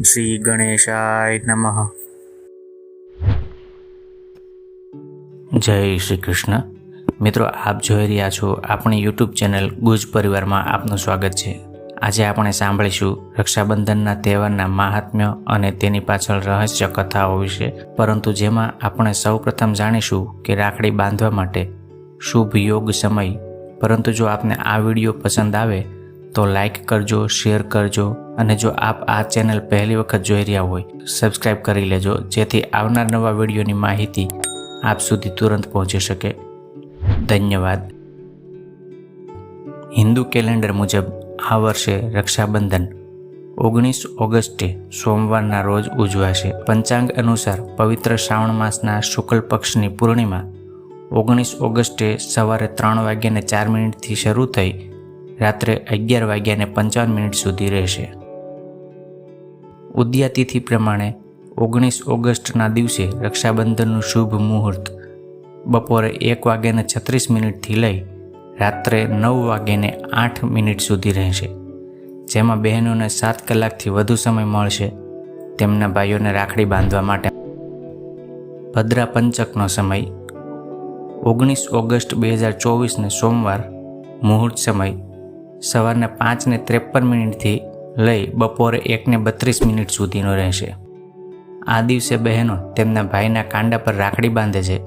શ્રી ગણેશાય નમઃ. જય શ્રી કૃષ્ણ મિત્રો, આપ જોઈ રહ્યા છો આપણી યુટ્યુબ ચેનલ ગુજ પરિવારમાં આપનું સ્વાગત છે. આજે આપણે સાંભળીશું રક્ષાબંધનના તહેવારના મહાત્મ્ય અને તેની પાછળ રહસ્ય કથાઓ વિશે. પરંતુ જેમાં આપણે સૌપ્રથમ જાણીશું કે રાખડી બાંધવા માટે શુભ યોગ સમય. પરંતુ જો આપને આ વીડિયો પસંદ આવે તો લાઈક કરજો શેર કરજો અને જો આપ આ ચેનલ પહેલી વખત જોઈ રહ્યા હોય સબસ્ક્રાઈબ કરી લેજો, જેથી આવનાર નવા વિડીયોની માહિતી આપ સુધી તુરંત પહોંચી શકે. ધન્યવાદ. હિન્દુ કેલેન્ડર મુજબ આ વર્ષે રક્ષાબંધન ઓગણીસ ઓગસ્ટે સોમવારના રોજ ઉજવાશે. પંચાંગ અનુસાર પવિત્ર શ્રાવણ માસના શુક્લ પક્ષની પૂર્ણિમા ઓગણીસ ઓગસ્ટે સવારે ત્રણ વાગ્યાને ચાર મિનિટથી શરૂ થઈ રાત્રે અગિયાર વાગ્યાને પંચાવન મિનિટ સુધી રહેશે. ઉદ્યાતિથિ પ્રમાણે ઓગણીસ ઓગસ્ટના દિવસે રક્ષાબંધનનું શુભ મુહૂર્ત બપોરે એક વાગ્યાને છત્રીસ મિનિટથી લઈ રાત્રે નવ વાગ્યાને આઠ મિનિટ સુધી રહેશે. જેમાં બહેનોને સાત કલાકથી વધુ સમય મળશે તેમના ભાઈઓને રાખડી બાંધવા માટે. ભદ્રા પંચકનો સમય ઓગણીસ ઓગસ્ટ બે હજાર ચોવીસને સોમવાર મુહૂર્ત સમય સવારના પાંચને ત્રેપન મિનિટથી લઈ બપોરે એકને બત્રીસ મિનિટ સુધીનો રહેશે. આ દિવસે બહેનો તેમના ભાઈના કાંડા પર રાખડી બાંધે છે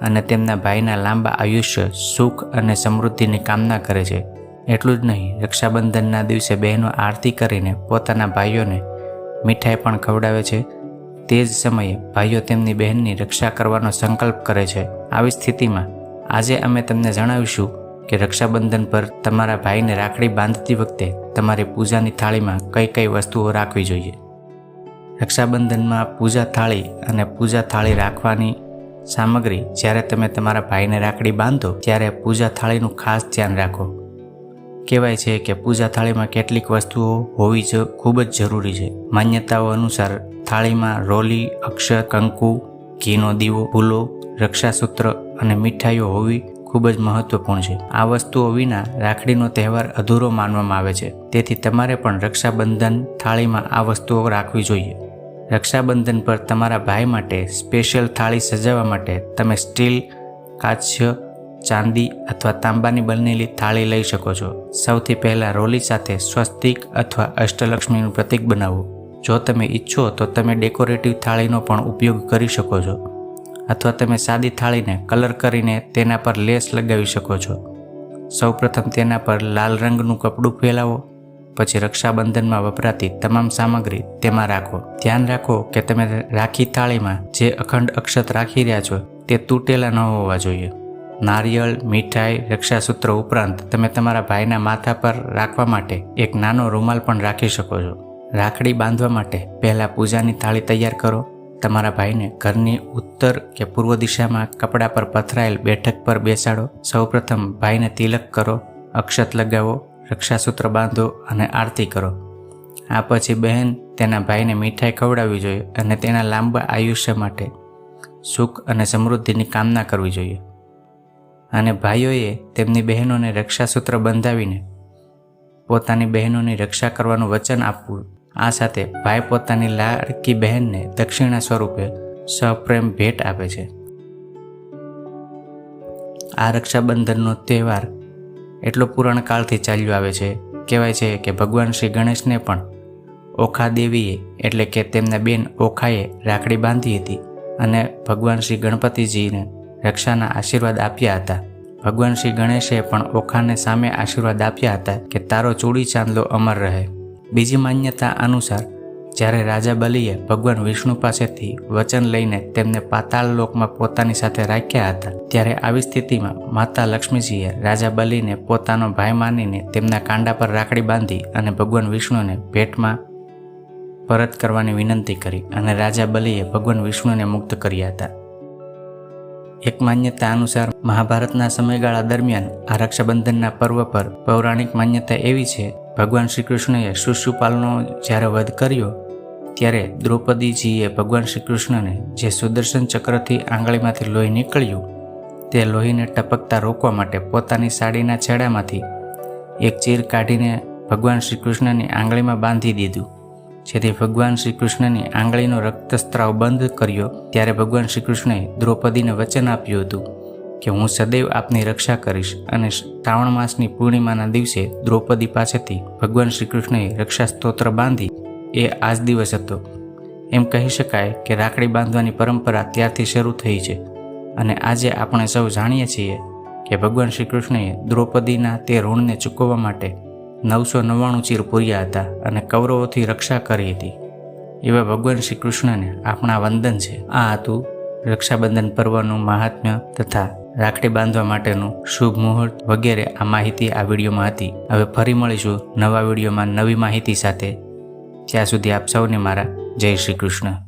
અને તેમના ભાઈના લાંબા આયુષ્ય, સુખ અને સમૃદ્ધિની કામના કરે છે. એટલું જ નહીં, રક્ષાબંધનના દિવસે બહેનો આરતી કરીને પોતાના ભાઈઓને મીઠાઈ પણ ખવડાવે છે. તે જ સમયે ભાઈઓ તેમની બહેનની રક્ષા કરવાનો સંકલ્પ કરે છે. આવી સ્થિતિમાં આજે અમે તમને જણાવીશું કે રક્ષાબંધન પર તમારા ભાઈને રાખડી બાંધતી વખતે તમારી પૂજાની થાળીમાં કઈ કઈ વસ્તુઓ રાખવી જોઈએ? રક્ષાબંધનમાં પૂજા થાળી અને પૂજા થાળી રાખવાની સામગ્રી જ્યારે તમે તમારા ભાઈને રાખડી બાંધો, ત્યારે પૂજા થાળીનું ખાસ ધ્યાન રાખો. કહેવાય છે કે પૂજા થાળીમાં કેટલીક વસ્તુઓ હોવી જ ખૂબ જ જરૂરી છે. માન્યતાઓ અનુસાર થાળીમાં રોલી, અક્ષર, કંકુ, ઘીનો દીવો, ફૂલો, રક્ષાસૂત્ર અને મીઠાઈઓ હોવી ખૂબ જ મહત્વપૂર્ણ છે. આ વસ્તુઓ વિના રાખડીનો તહેવાર અધૂરો માનવામાં આવે છે. તેથી તમારે પણ રક્ષાબંધન થાળીમાં આ વસ્તુઓ રાખવી જોઈએ. રક્ષાબંધન પર તમારા ભાઈ માટે સ્પેશિયલ થાળી સજાવવા માટે તમે સ્ટીલ, કાચ્ય, ચાંદી અથવા તાંબાની બનેલી થાળી લઈ શકો છો. સૌથી પહેલાં રોલી સાથે સ્વસ્તિક અથવા અષ્ટલક્ષ્મીનું પ્રતીક બનાવો. જો તમે ઈચ્છો તો તમે ડેકોરેટિવ થાળીનો પણ ઉપયોગ કરી શકો છો. અથવા તમે સાદી થાળીને કલર કરીને તેના પર લેસ લગાવી શકો છો. સૌપ્રથમ તેના પર લાલ રંગનું કપડું ફેલાવો, પછી રક્ષાબંધનમાં વપરાતી તમામ સામગ્રી તેમાં રાખો. ધ્યાન રાખો કે તમે રાખી થાળીમાં જે અખંડ અક્ષત રાખી રહ્યા છો તે તૂટેલા ન હોવા જોઈએ. નારિયેળ, મીઠાઈ, રક્ષાસૂત્ર ઉપરાંત તમે તમારા ભાઈના માથા પર રાખવા માટે એક નાનો રૂમાલ પણ રાખી શકો છો. રાખડી બાંધવા માટે પહેલાં પૂજાની થાળી તૈયાર કરો. તમારા ભાઈને ઘરની ઉત્તર કે પૂર્વ દિશામાં કપડા પર પથરાયેલ બેઠક પર બેસાડો. સૌપ્રથમ ભાઈને તિલક કરો, અક્ષત લગાવો, રક્ષાસૂત્ર બાંધો અને આરતી કરો. આ પછી બહેન તેના ભાઈને મીઠાઈ ખવડાવવી જોઈએ અને તેના લાંબા આયુષ્ય માટે સુખ અને સમૃદ્ધિની કામના કરવી જોઈએ. અને ભાઈઓએ તેમની બહેનોને રક્ષાસૂત્ર બંધાવીને પોતાની બહેનોની રક્ષા કરવાનું વચન આપવું આ સાથે ભાઈ પોતાની લાડકી બહેનને દક્ષિણા સ્વરૂપે સપ્રેમ ભેટ આપે છે. આ રક્ષાબંધનનો તહેવાર એટલો પુરાણકાળથી ચાલ્યો આવે છે. કહેવાય છે કે ભગવાન શ્રી ગણેશને પણ ઓખા દેવીએ, એટલે કે તેમના બેન ઓખાએ રાખડી બાંધી હતી અને ભગવાન શ્રી ગણપતિજીને રક્ષાના આશીર્વાદ આપ્યા હતા. ભગવાન શ્રી ગણેશે પણ ઓખાને સામે આશીર્વાદ આપ્યા હતા કે તારો ચૂડી ચાંદલો અમર રહે. બીજી માન્યતા અનુસાર, જ્યારે રાજા બલિએ ભગવાન વિષ્ણુ પાસેથી વચન લઈને તેમને પાતાળ લોકમાં પોતાની સાથે રાખ્યા હતા, ત્યારે આવી સ્થિતિમાં માતા લક્ષ્મીજીએ રાજા બલિને પોતાનો ભાઈ માનીને તેમના કાંડા પર રાખડી બાંધી અને ભગવાન વિષ્ણુને ભેટમાં પરત કરવાની વિનંતી કરી અને રાજા બલિએ ભગવાન વિષ્ણુને મુક્ત કર્યા હતા. એક માન્યતા અનુસાર, મહાભારતના સમયગાળા દરમિયાન આ રક્ષાબંધનના પર્વ પર પૌરાણિક માન્યતા એવી છે ભગવાન શ્રી કૃષ્ણએ શિશુપાલનો જ્યારે વધ કર્યો, ત્યારે દ્રૌપદીજીએ ભગવાન શ્રી કૃષ્ણને જે સુદર્શન ચક્રથી આંગળીમાંથી લોહી નીકળ્યું, તે લોહીને ટપકતા રોકવા માટે પોતાની સાડીના છેડામાંથી એક ચીર કાઢીને ભગવાન શ્રી કૃષ્ણની આંગળીમાં બાંધી દીધું. જેથી ભગવાન શ્રી કૃષ્ણની આંગળીનો રક્તસ્ત્રાવ બંધ કર્યો, ત્યારે ભગવાન શ્રી કૃષ્ણએ દ્રૌપદીને વચન આપ્યું હતું. કે હું સદૈવ આપની રક્ષા કરીશ અને શ્રાવણ માસની પૂર્ણિમાના દિવસે દ્રૌપદી પાસેથી ભગવાન શ્રી કૃષ્ણએ રક્ષા સ્તોત્ર બાંધી એ આજ દિવસ હતો. એમ કહી શકાય કે રાખડી બાંધવાની પરંપરા ત્યારથી શરૂ થઈ છે અને આજે આપણે સૌ જાણીએ છીએ કે ભગવાન શ્રી કૃષ્ણએ દ્રૌપદીના તે ઋણને ચૂકવવા માટે નવસો નવ્વાણું ચીર પૂર્યા હતા અને કૌરવોથી રક્ષા કરી હતી. એવા ભગવાન શ્રી કૃષ્ણને આપણા વંદન છે. આ હતું રક્ષાબંધન પર્વનું મહાત્મ્ય તથા રાખડી બાંધવા માટેનું શુભ મુહૂર્ત વગેરે આ માહિતી આ વિડીયોમાં હતી. હવે ફરી મળીશું નવા વિડીયોમાં નવી માહિતી સાથે. ત્યાં સુધી આપ સૌને મારા જય શ્રી કૃષ્ણ.